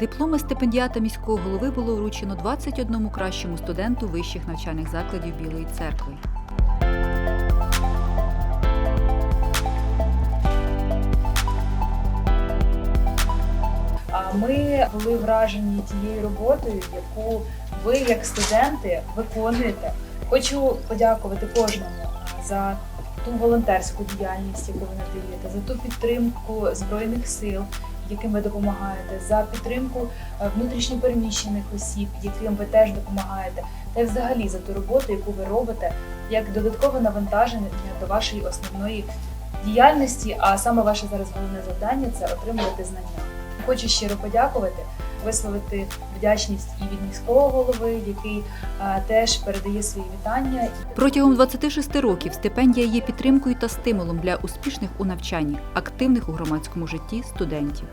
Дипломи стипендіата міського голови було вручено 21 кращому студенту вищих навчальних закладів Білої церкви. Ми були вражені тією роботою, яку ви, як студенти, виконуєте. Хочу подякувати кожному за ту волонтерську діяльність, яку ви надаєте, за ту підтримку збройних сил, яким ви допомагаєте, за підтримку е, внутрішньопереміщених осіб, яким ви теж допомагаєте, та й взагалі за ту роботу, яку ви робите, як додаткове навантаження до вашої основної діяльності. А саме ваше зараз головне завдання це отримувати знання. Хочу щиро подякувати, висловити вдячність і від міського голови, який е, теж передає свої вітання. Протягом 26 років стипендія є підтримкою та стимулом для успішних у навчанні, активних у громадському житті студентів.